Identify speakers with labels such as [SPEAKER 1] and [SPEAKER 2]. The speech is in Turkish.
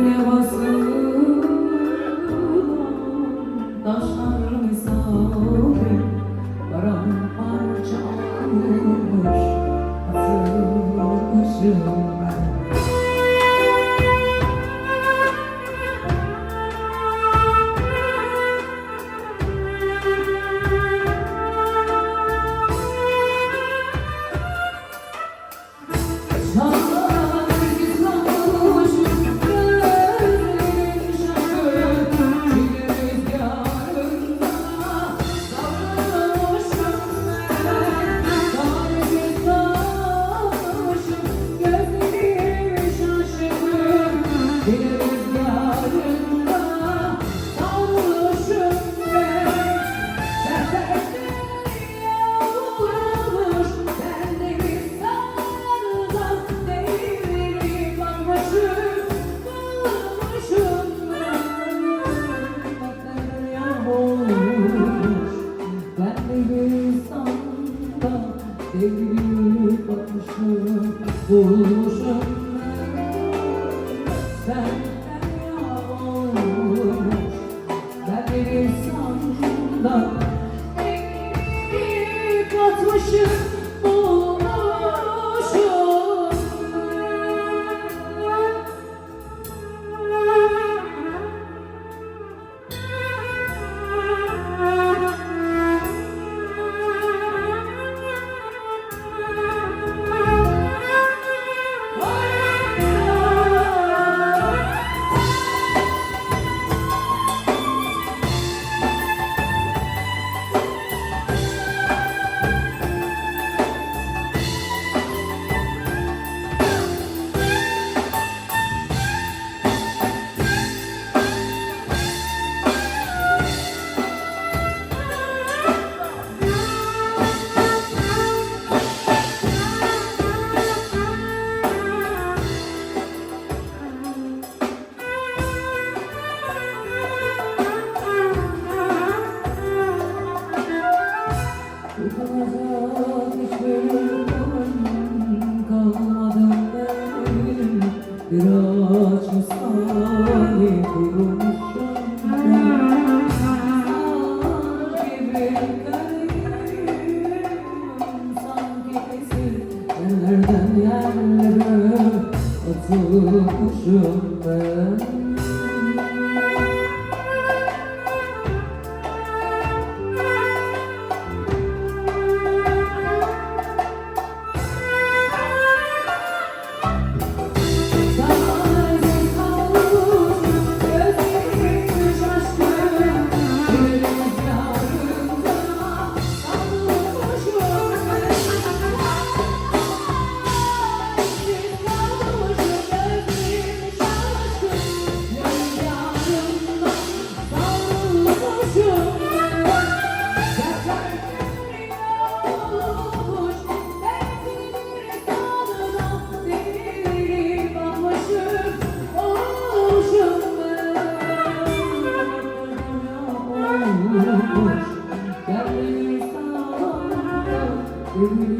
[SPEAKER 1] небо Bakmışım, bulmuşum Senden olmuş Ben bir sanda Biraz misali kurmuşum ben Sanki Sanki esir yerlerden yerlere Atılmışım ben Ben de bir